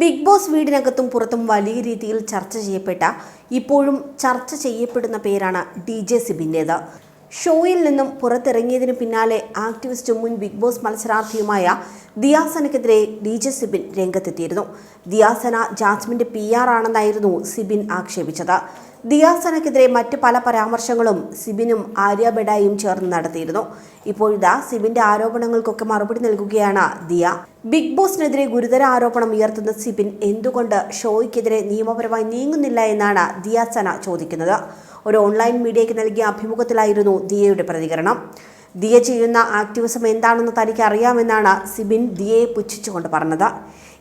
Big boss വീടിനകത്തും പുറത്തും വലിയ രീതിയിൽ ചർച്ച ചെയ്യപ്പെട്ട ഇപ്പോഴും ചർച്ച ചെയ്യപ്പെടുന്ന പേരാണ് ഡി ജെ സിബിന്റേത്. ഷോയിൽ നിന്നും പുറത്തിറങ്ങിയതിന് പിന്നാലെ ആക്ടിവിസ്റ്റും മുൻ ബിഗ് ബോസ് മത്സരാർത്ഥിയുമായ ദിയാസനക്കെതിരെ ഡി ജെ സിബിൻ രംഗത്തെത്തിയിരുന്നു. ദിയാസന ജാസ്മിന്റെ പി ആർ ആണെന്നായിരുന്നു സിബിൻ ആക്ഷേപിച്ചത്. ദിയാസനക്കെതിരെ മറ്റ് പല പരാമർശങ്ങളും സിബിനും ആര്യ ബെഡായും ചേർന്ന് നടത്തിയിരുന്നു. ഇപ്പോഴിതാ സിബിന്റെ ആരോപണങ്ങൾക്കൊക്കെ മറുപടി നൽകുകയാണ് ദിയ. ബിഗ് ബോസിനെതിരെ ഗുരുതര ആരോപണം ഉയർത്തുന്ന സിബിൻ എന്തുകൊണ്ട് ഷോയ്ക്കെതിരെ നിയമപരമായി നീങ്ങുന്നില്ല എന്നാണ് ദിയാസന ചോദിക്കുന്നത്. ഒരു ഓൺലൈൻ മീഡിയയ്ക്ക് നൽകിയ അഭിമുഖത്തിലായിരുന്നു ദിയയുടെ പ്രതികരണം. ദിയ ചെയ്യുന്ന ആക്ടിവിസം എന്താണെന്ന് തനിക്ക് അറിയാമെന്നാണ് സിബിൻ ദിയയെ പുച്ഛിച്ചുകൊണ്ട് പറഞ്ഞത്.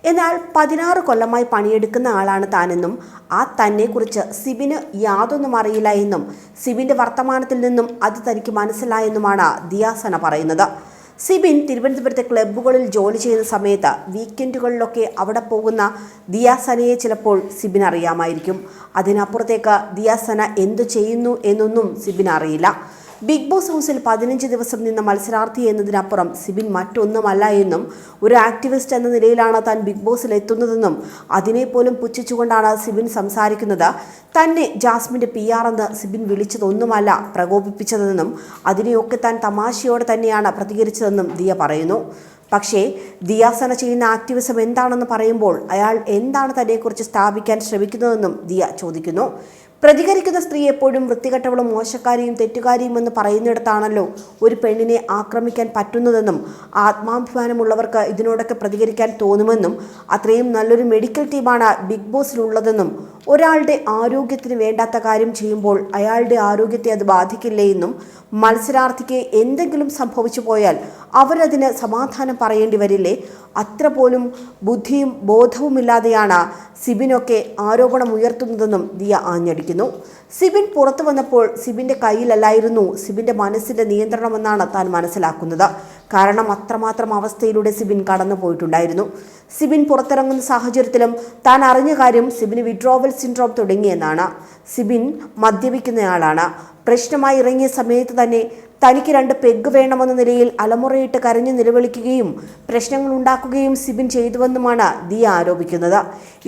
എന്നാൽ പതിനാറ് കൊല്ലമായി പണിയെടുക്കുന്ന ആളാണ് താനെന്നും ആ തന്നെക്കുറിച്ച് സിബിന് യാതൊന്നും അറിയില്ല എന്നും സിബിന്റെ വർത്തമാനത്തിൽ നിന്നും അത് തനിക്ക് മനസ്സിലായെന്നുമാണ് ദിയാസന പറയുന്നത്. സിബിൻ തിരുവനന്തപുരത്തെ ക്ലബ്ബുകളിൽ ജോലി ചെയ്യുന്ന സമയത്ത് വീക്കെൻഡുകളിലൊക്കെ അവിടെ പോകുന്ന ദിയാസനയെ ചിലപ്പോൾ സിബിൻ അറിയാമായിരിക്കും. അതിനപ്പുറത്തേക്ക് ദിയാസന എന്തു ചെയ്യുന്നു എന്നൊന്നും സിബിൻ അറിയില്ല. ബിഗ് ബോസ് ഹൗസിൽ പതിനഞ്ച് ദിവസം നിന്ന മത്സരാർത്ഥി എന്നതിനപ്പുറം സിബിൻ മറ്റൊന്നുമല്ല എന്നും ഒരു ആക്ടിവിസ്റ്റ് എന്ന നിലയിലാണ് താൻ ബിഗ് ബോസിൽ എത്തുന്നതെന്നും അതിനെപ്പോലും പുച്ഛിച്ചുകൊണ്ടാണ് സിബിൻ സംസാരിക്കുന്നത്. തന്നെ ജാസ്മിന്റെ പി ആർ എന്ന് സിബിൻ വിളിച്ചതൊന്നുമല്ല പ്രകോപിപ്പിച്ചതെന്നും അതിനെയൊക്കെ താൻ തമാശയോടെ തന്നെയാണ് പ്രതികരിച്ചതെന്നും ദിയ പറയുന്നു. പക്ഷേ ദിയാസന ചെയ്യുന്ന ആക്ടിവിസം എന്താണെന്ന് പറയുമ്പോൾ അയാൾ എന്താണ് തന്നെക്കുറിച്ച് സ്ഥാപിക്കാൻ ശ്രമിക്കുന്നതെന്നും ദിയ ചോദിക്കുന്നു. പ്രതികരിക്കുന്ന സ്ത്രീ എപ്പോഴും വൃത്തികെട്ടവളും മോശക്കാരിയും തെറ്റുകാരിയും എന്ന് പറയുന്നിടത്താണല്ലോ ഒരു പെണ്ണിനെ ആക്രമിക്കാൻ പറ്റുന്നതെന്നും ആത്മാഭിമാനമുള്ളവർക്ക് ഇതിനോടൊക്കെ പ്രതികരിക്കാൻ തോന്നുമെന്നും അത്രയും നല്ലൊരു മെഡിക്കൽ ടീമാണ് ബിഗ് ബോസിലുള്ളതെന്നും ഒരാളുടെ ആരോഗ്യത്തിന് വേണ്ടാത്ത കാര്യം ചെയ്യുമ്പോൾ അയാളുടെ ആരോഗ്യത്തെ അത് ബാധിക്കില്ലേ എന്നും മത്സരാർത്ഥിക്ക് എന്തെങ്കിലും സംഭവിച്ചു പോയാൽ അവരതിന് സമാധാനം പറയേണ്ടി വരില്ലേ? അത്ര പോലും ബുദ്ധിയും ബോധവുമില്ലാതെയാണ് സിബിനൊക്കെ ആരോപണം ഉയർത്തുന്നതെന്നും ദിയ ആഞ്ഞടിക്കുന്നു സിബിൻ പുറത്തു വന്നപ്പോൾ സിബിന്റെ കയ്യിലല്ലായിരുന്നു സിബിന്റെ മനസ്സിന്റെ നിയന്ത്രണമെന്നാണ് താൻ മനസ്സിലാക്കുന്നത്. കാരണം അത്രമാത്രം അവസ്ഥയിലൂടെ സിബിൻ കടന്നു പോയിട്ടുണ്ടായിരുന്നു സിബിൻ പുറത്തിറങ്ങുന്ന സാഹചര്യത്തിലും താൻ അറിഞ്ഞ കാര്യം സിബിന് വിഡ്രോവൽ സിൻഡ്രോം തുടങ്ങിയെന്നാണ്. സിബിൻ മദ്യപിക്കുന്നയാളാണ്. പ്രശ്നമായി ഇറങ്ങിയ സമയത്ത് തന്നെ തനിക്ക് രണ്ട് പെഗ് വേണമെന്ന നിലയിൽ അലമുറയിട്ട് കരഞ്ഞു നിലവിളിക്കുകയും പ്രശ്നങ്ങൾ ഉണ്ടാക്കുകയും സിബിൻ ചെയ്തുവെന്നുമാണ് ദിയ ആരോപിക്കുന്നത്.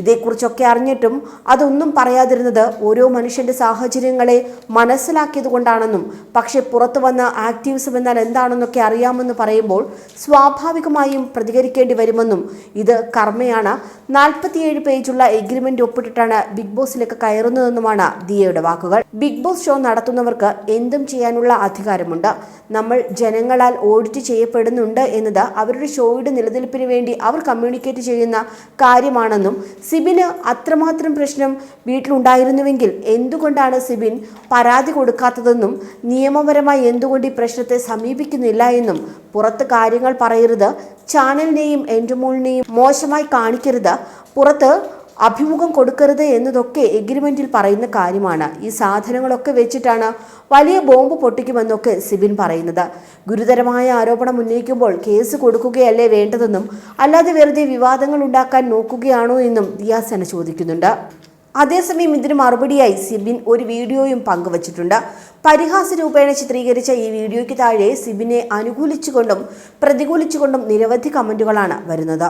ഇതേക്കുറിച്ചൊക്കെ അറിഞ്ഞിട്ടും അതൊന്നും പറയാതിരുന്നത് ഓരോ മനുഷ്യന്റെ സാഹചര്യങ്ങളെ മനസ്സിലാക്കിയതുകൊണ്ടാണെന്നും പക്ഷെ പുറത്തു വന്ന ആക്ടിവിസം എന്നാൽ എന്താണെന്നൊക്കെ അറിയാമെന്ന് പറയുമ്പോൾ സ്വാഭാവികമായും പ്രതികരിക്കേണ്ടി വരുമെന്നും ഇത് കർമ്മയാണ്. നാൽപ്പത്തിയേഴ് പേജുള്ള എഗ്രിമെന്റ് ഒപ്പിട്ടിട്ടാണ് ബിഗ് ബോസിലേക്ക് കയറുന്നതെന്നുമാണ് ദിയയുടെ വാക്കുകൾ. ബിഗ് ബോസ് ഷോ നടത്തുന്നവർക്ക് എന്തും ചെയ്യാനുള്ള അധികാരമുണ്ട്. നമ്മൾ ജനങ്ങളാൽ ഓഡിറ്റ് ചെയ്യപ്പെടുന്നുണ്ട് എന്നത് അവരുടെ ഷോയുടെ നിലനിൽപ്പിന് വേണ്ടി അവർ കമ്മ്യൂണിക്കേറ്റ് ചെയ്യുന്ന കാര്യമാണെന്നും സിബിന് അത്രമാത്രം പ്രശ്നം വീട്ടിലുണ്ടായിരുന്നുവെങ്കിൽ എന്തുകൊണ്ടാണ് സിബിൻ പരാതി കൊടുക്കാത്തതെന്നും നിയമപരമായി എന്തുകൊണ്ട് ഈ പ്രശ്നത്തെ സമീപിക്കുന്നില്ല എന്നും പുറത്ത് കാര്യങ്ങൾ പറയരുത് ചാനലിനെയും എന്റെ മോളിനെയും മോശമായി കാണിക്കരുത് പുറത്ത് അഭിമുഖം കൊടുക്കരുത് എന്നതൊക്കെ എഗ്രിമെന്റിൽ പറയുന്ന കാര്യമാണ്. ഈ സാധനങ്ങളൊക്കെ വെച്ചിട്ടാണ് വലിയ ബോംബ് പൊട്ടിക്കുമെന്നൊക്കെ സിബിൻ പറയുന്നത്. ഗുരുതരമായ ആരോപണം ഉന്നയിക്കുമ്പോൾ കേസ് കൊടുക്കുകയല്ലേ വേണ്ടതെന്നും അല്ലാതെ വെറുതെ വിവാദങ്ങൾ ഉണ്ടാക്കാൻ നോക്കുകയാണോ എന്നും ദിയാസന ചോദിക്കുന്നുണ്ട്. അതേസമയം ഇതിന് മറുപടിയായി സിബിൻ ഒരു വീഡിയോയും പങ്കുവച്ചിട്ടുണ്ട്. പരിഹാസ രൂപേണ ചിത്രീകരിച്ച ഈ വീഡിയോയ്ക്ക് താഴെ സിബിനെ അനുകൂലിച്ചുകൊണ്ടും പ്രതികൂലിച്ചുകൊണ്ടും നിരവധി കമന്റുകളാണ് വരുന്നത്.